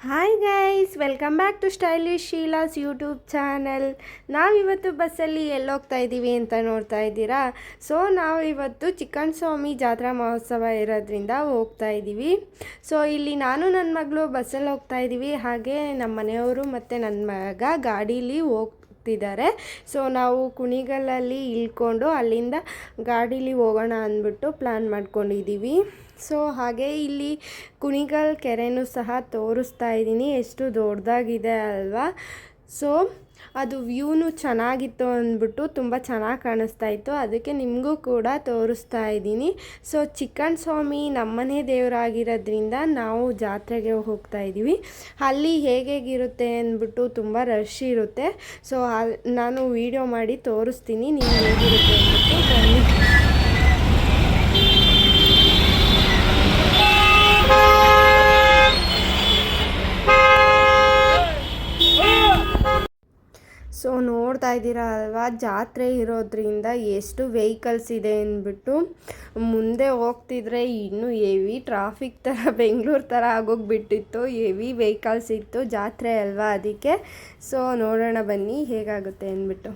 Hi guys welcome back to stylish Sheela's YouTube channel ನಾವಿವತ್ತು ಬಸ್ಸಲ್ಲಿ ಎಲ್ಲೋಗ್ತಾ ಇದ್ದೀವಿ ಅಂತ ನೋಡ್ತಾ ಇದ್ದೀರಾ? ಸೊ ನಾವು ಇವತ್ತು ಚಿಕನ್ ಸ್ವಾಮಿ ಜಾತ್ರಾ ಮಹೋತ್ಸವ ಇರೋದ್ರಿಂದ ಹೋಗ್ತಾ ಇದ್ದೀವಿ ಸೊ ಇಲ್ಲಿ ನಾನು ನನ್ನ ಮಗಳು ಬಸ್ಸಲ್ಲಿ ಹೋಗ್ತಾ ಇದ್ದೀವಿ ಹಾಗೆ ನಮ್ಮ ಮನೆಯವರು ಮತ್ತು ನನ್ನ ಮಗ ಗಾಡೀಲಿ ಹೋಗ್ತಿದ್ದಾರೆ. ಸೊ ನಾವು ಕುಣಿಗಲಲ್ಲಿ ಇಳ್ಕೊಂಡು ಅಲ್ಲಿಂದ ಗಾಡೀಲಿ ಹೋಗೋಣ ಅಂದ್ಬಿಟ್ಟು ಪ್ಲ್ಯಾನ್ ಮಾಡ್ಕೊಂಡಿದ್ದೀವಿ ಸೊ ಹಾಗೆ ಇಲ್ಲಿ ಕುಣಿಗಲ್ ಕೆರೆನೂ ಸಹ ತೋರಿಸ್ತಾ ಇದ್ದೀನಿ. ಎಷ್ಟು ದೊಡ್ಡದಾಗಿದೆ ಅಲ್ವಾ? ಸೊ ಅದು ವ್ಯೂನು ಚೆನ್ನಾಗಿತ್ತು ಅಂದ್ಬಿಟ್ಟು ತುಂಬ ಚೆನ್ನಾಗಿ ಕಾಣಿಸ್ತಾ ಇತ್ತು. ಅದಕ್ಕೆ ನಿಮಗೂ ಕೂಡ ತೋರಿಸ್ತಾ ಇದ್ದೀನಿ. ಸೊ ಚಿಕ್ಕನ್ ಸ್ವಾಮಿ ನಮ್ಮನೆ ದೇವರಾಗಿರೋದ್ರಿಂದ ನಾವು ಜಾತ್ರೆಗೆ ಹೋಗ್ತಾ ಇದ್ದೀವಿ. ಅಲ್ಲಿ ಹೇಗೇಗಿರುತ್ತೆ ಅಂದ್ಬಿಟ್ಟು ತುಂಬ ರಶ್ ಇರುತ್ತೆ. ಸೊ ನಾನು ವೀಡಿಯೋ ಮಾಡಿ ತೋರಿಸ್ತೀನಿ. ನೀವು ಹೇಗಿರುತ್ತೆ ಅಂದ್ಬಿಟ್ಟು ನೋಡ್ತಾ ಇದ್ದೀರಾ ಅಲ್ವಾ? ಜಾತ್ರೆ ಇರೋದ್ರಿಂದ ಎಷ್ಟು ವೆಹಿಕಲ್ಸ್ ಇದೆ ಅಂದ್ಬಿಟ್ಟು ಮುಂದೆ ಹೋಗ್ತಿದ್ರೆ ಇನ್ನೂ ಹೆವಿ ಟ್ರಾಫಿಕ್ ಥರ ಬೆಂಗಳೂರು ಥರ ಆಗೋಗ್ಬಿಟ್ಟಿತ್ತು. ಹೆವಿ ವೆಹಿಕಲ್ಸ್ ಇತ್ತು, ಜಾತ್ರೆ ಅಲ್ವಾ ಅದಕ್ಕೆ? ಸೊ ನೋಡೋಣ ಬನ್ನಿ, ಹೇಗಾಗುತ್ತೆ ಅಂದ್ಬಿಟ್ಟು.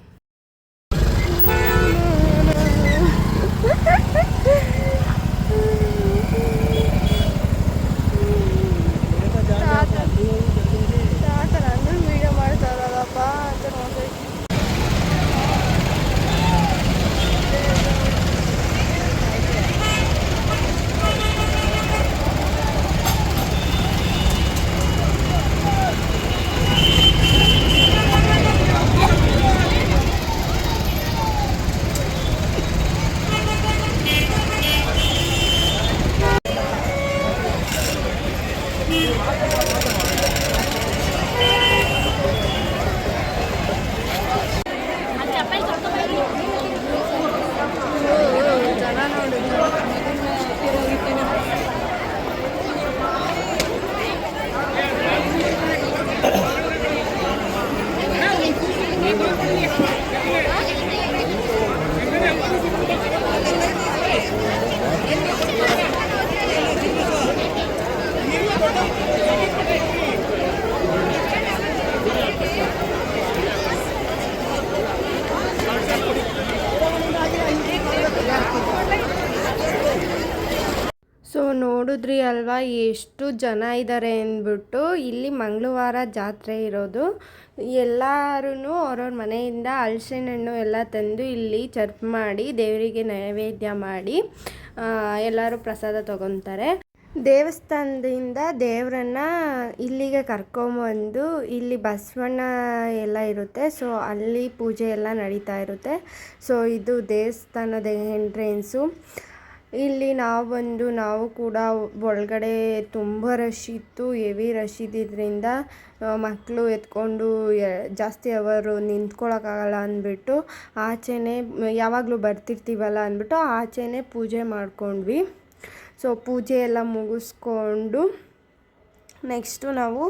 ನೋಡಿದ್ರಿ ಅಲ್ವಾ, ಎಷ್ಟು ಜನ ಇದ್ದಾರೆ ಅಂದ್ಬಿಟ್ಟು ಇಲ್ಲಿ ಮಂಗಳವಾರ ಜಾತ್ರೆ ಇರೋದು. ಎಲ್ಲರೂ ಅವ್ರವ್ರ ಮನೆಯಿಂದ ಹಲಸಿನ ಹಣ್ಣು ಎಲ್ಲ ತಂದು ಇಲ್ಲಿ ಚರ್ಪ್ ಮಾಡಿ, ದೇವರಿಗೆ ನೈವೇದ್ಯ ಮಾಡಿ ಎಲ್ಲರೂ ಪ್ರಸಾದ ತಗೊತಾರೆ. ದೇವಸ್ಥಾನದಿಂದ ದೇವರನ್ನ ಇಲ್ಲಿಗೆ ಕರ್ಕೊಂಬಂದು ಇಲ್ಲಿ ಬಸವಣ್ಣ ಎಲ್ಲ ಇರುತ್ತೆ. ಸೊ, ಅಲ್ಲಿ ಪೂಜೆ ಎಲ್ಲ ನಡೀತಾ ಇರುತ್ತೆ. ಸೊ, ಇದು ದೇವಸ್ಥಾನದ ಎಂಟ್ರೆನ್ಸು ಇಲ್ಲಿ ನಾವು ಬಂದು ನಾವು ಕೂಡ ಒಳಗಡೆ ತುಂಬ ರಶ್ ಇತ್ತು ಎವಿ ರಶ್ ಇದ್ದಿದ್ದರಿಂದ ಮಕ್ಕಳು ಎತ್ಕೊಂಡು ಜಾಸ್ತಿ ಅವರು ನಿಂತ್ಕೊಳ್ಳೋಕ್ಕಾಗಲ್ಲ ಅಂದ್ಬಿಟ್ಟು, ಆಚೆನೇ, ಯಾವಾಗಲೂ ಬರ್ತಿರ್ತೀವಲ್ಲ ಅಂದ್ಬಿಟ್ಟು ಆಚೆನೇ ಪೂಜೆ ಮಾಡಿಕೊಂಡ್ವಿ. ಸೊ ಪೂಜೆ ಎಲ್ಲ ಮುಗಿಸ್ಕೊಂಡು ನೆಕ್ಸ್ಟು ನಾವು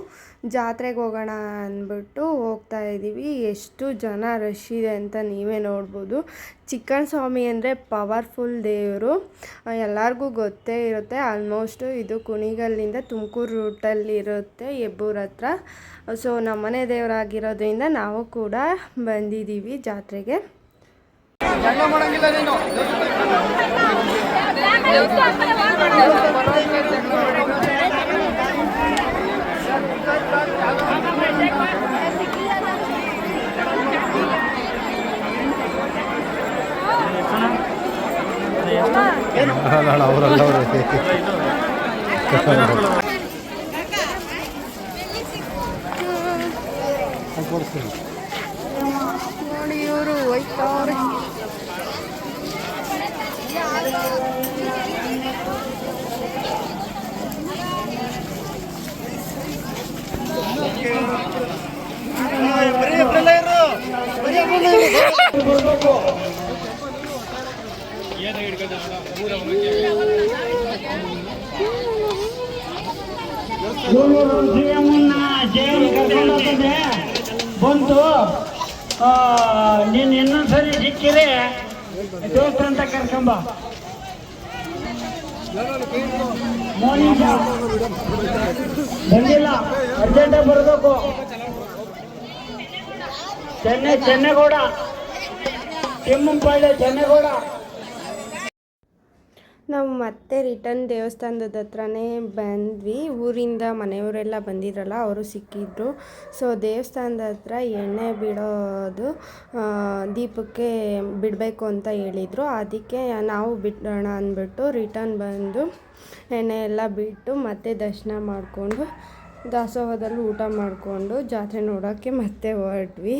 ಜಾತ್ರೆಗೆ ಹೋಗೋಣ ಅಂದ್ಬಿಟ್ಟು ಹೋಗ್ತಾ ಇದ್ದೀವಿ ಎಷ್ಟು ಜನ ರಶ್ ಇದೆ ಅಂತ ನೀವೇ ನೋಡ್ಬೋದು. ಚಿಕ್ಕನ ಸ್ವಾಮಿ ಅಂದರೆ ಪವರ್ಫುಲ್ ದೇವರು. ಎಲ್ಲರಿಗೂ ಗೊತ್ತೇ ಇರುತ್ತೆ. ಆಲ್ಮೋಸ್ಟು ಇದು ಕುಣಿಗಲ್ಲಿಂದ ತುಮಕೂರು ರೂಟಲ್ಲಿರುತ್ತೆ ಹೆಬ್ಬೂರ್ ಹತ್ರ. ಸೊ ನಮ್ಮನೆ ದೇವರಾಗಿರೋದ್ರಿಂದ ನಾವು ಕೂಡ ಬಂದಿದ್ದೀವಿ ಜಾತ್ರೆಗೆ. ಅಲ್ಲ ಅವರಲ್ಲ ಅವರು ನೋಡಿ ಇವರು ಹೋಯ್ತವ್ರೆ ಇವರು ಶ್ರೀಯಮ್ಮನ್ನ ಜೈಲು ಕರ್ಕೊಂಡು ಬಂತು ನೀನು ಇನ್ನೊಂದ್ಸರಿ ಸಿಕ್ಕಿದೆ ದೋಸ್ತ ಅಂತ ಕರ್ಕೊಂಬ. ಮೂರು ನಿಮಿಷ ಬಂದಿಲ್ಲ ಅರ್ಜೆಂಟಾಗಿ ಬರಬೇಕು. ಚೆನ್ನೈ, ಚೆನ್ನೇಗೌಡ. ಕೆಮ್ಮಂಪಾಳ್ಯ ಚೆನ್ನೇಗೌಡ. ನಾವು ಮತ್ತೆ ರಿಟರ್ನ್ ದೇವಸ್ಥಾನದ ಹತ್ರನೇ ಬಂದ್ವಿ. ಊರಿಂದ ಮನೆಯವರೆಲ್ಲ ಬಂದಿದ್ರಲ್ಲ, ಅವರು ಸಿಕ್ಕಿದ್ರು. ಸೊ ದೇವಸ್ಥಾನದ ಹತ್ರ ಎಣ್ಣೆ ಬಿಡೋದು ದೀಪಕ್ಕೆ ಬಿಡಬೇಕು ಅಂತ ಹೇಳಿದರು. ಅದಕ್ಕೆ ನಾವು ಬಿಡೋಣ ಅಂದ್ಬಿಟ್ಟು ರಿಟರ್ನ್ ಬಂದು ಎಣ್ಣೆ ಎಲ್ಲ ಬಿಟ್ಟು ಮತ್ತೆ ದರ್ಶನ ಮಾಡಿಕೊಂಡು ದಾಸೋಹದಲ್ಲಿ ಊಟ ಮಾಡಿಕೊಂಡು ಜಾತ್ರೆ ನೋಡೋಕ್ಕೆ ಮತ್ತೆ ಹೊರಟ್ವಿ.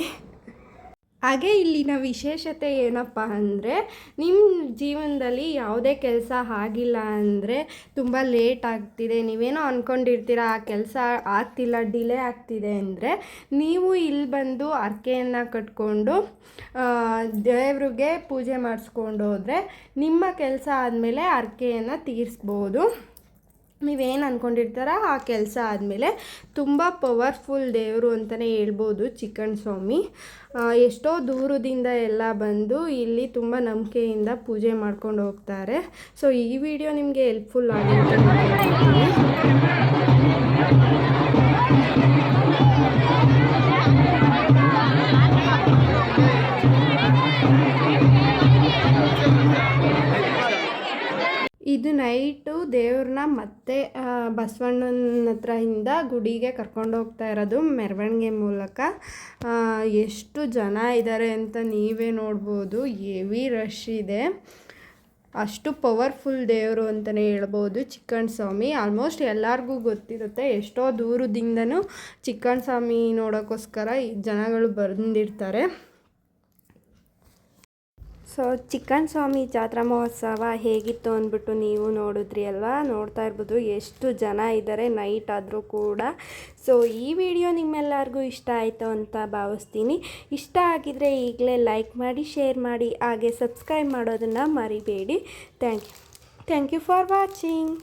ಹಾಗೆ ಇಲ್ಲಿನ ವಿಶೇಷತೆ ಏನಪ್ಪ ಅಂದರೆ ನಿಮ್ಮ ಜೀವನದಲ್ಲಿ ಯಾವುದೇ ಕೆಲಸ ಆಗಿಲ್ಲ ಅಂದರೆ ತುಂಬ ಲೇಟ್ ಆಗ್ತಿದೆ. ನೀವೇನೋ ಅಂದ್ಕೊಂಡಿರ್ತೀರ ಆ ಕೆಲಸ ಆಗ್ತಿಲ್ಲ ಡಿಲೇ ಆಗ್ತಿದೆ ಅಂದರೆ ನೀವು ಇಲ್ಲಿ ಬಂದು ಅರ್ಕೆಯನ್ನು ಕಟ್ಕೊಂಡು ದೇವ್ರಿಗೆ ಪೂಜೆ ಮಾಡಿಸ್ಕೊಂಡು ನಿಮ್ಮ ಕೆಲಸ ಆದಮೇಲೆ ಅರ್ಕೆಯನ್ನು ತೀರಿಸ್ಬೋದು. ನೀವೇನು ಅಂದ್ಕೊಂಡಿರ್ತಾರ ಆ ಕೆಲಸ ಆದಮೇಲೆ ತುಂಬ ಪವರ್ಫುಲ್ ದೇವರು ಅಂತಲೇ ಹೇಳ್ಬೋದು ಚಿಕ್ಕನ್ ಸ್ವಾಮಿ. ಎಷ್ಟೋ ದೂರದಿಂದ ಎಲ್ಲ ಬಂದು ಇಲ್ಲಿ ತುಂಬ ನಂಬಿಕೆಯಿಂದ ಪೂಜೆ ಮಾಡ್ಕೊಂಡು ಹೋಗ್ತಾರೆ. ಸೊ ಈ ವಿಡಿಯೋ ನಿಮಗೆ ಹೆಲ್ಪ್ಫುಲ್ ಆಗುತ್ತೆ ಇದು ನೈಟು ದೇವ್ರನ್ನ ಮತ್ತೆ ಬಸವಣ್ಣನ ಹತ್ರ ಗುಡಿಗೆ ಕರ್ಕೊಂಡು ಹೋಗ್ತಾ ಇರೋದು ಮೆರವಣಿಗೆ ಮೂಲಕ. ಎಷ್ಟು ಜನ ಇದ್ದಾರೆ ಅಂತ ನೀವೇ ನೋಡ್ಬೋದು. ಹೆವಿ ರಶ್ ಇದೆ. ಅಷ್ಟು ಪವರ್ಫುಲ್ ದೇವರು ಅಂತಲೇ ಹೇಳ್ಬೋದು ಚಿಕ್ಕಣ್ಣ ಸ್ವಾಮಿ ಆಲ್ಮೋಸ್ಟ್ ಎಲ್ಲರಿಗೂ ಗೊತ್ತಿರುತ್ತೆ ಎಷ್ಟೋ ದೂರದಿಂದನೂ ಚಿಕ್ಕಣ್ಣ ಸ್ವಾಮಿ ನೋಡೋಕ್ಕೋಸ್ಕರ ಜನಗಳು ಬಂದಿರ್ತಾರೆ. ಸೊ ಚಿಕ್ಕನ್ ಸ್ವಾಮಿ ಜಾತ್ರಾ ಮಹೋತ್ಸವ ಹೇಗಿತ್ತು ಅಂದ್ಬಿಟ್ಟು ನೀವು ನೋಡಿದ್ರಿ ಅಲ್ವಾ? ನೋಡ್ತಾ ಇರ್ಬೋದು. ಎಷ್ಟು ಜನ ಇದ್ದಾರೆ ನೈಟ್ ಆದರೂ ಕೂಡ. ಸೊ ಈ ವಿಡಿಯೋ ನಿಮ್ಮೆಲ್ಲರಿಗೂ ಇಷ್ಟ ಆಯಿತು ಅಂತ ಭಾವಿಸ್ತೀನಿ. ಇಷ್ಟ ಆಗಿದರೆ ಈಗಲೇ ಲೈಕ್ ಮಾಡಿ ಶೇರ್ ಮಾಡಿ, ಹಾಗೆ ಸಬ್ಸ್ಕ್ರೈಬ್ ಮಾಡೋದನ್ನು ಮರಿಬೇಡಿ. Thank you thank you for watching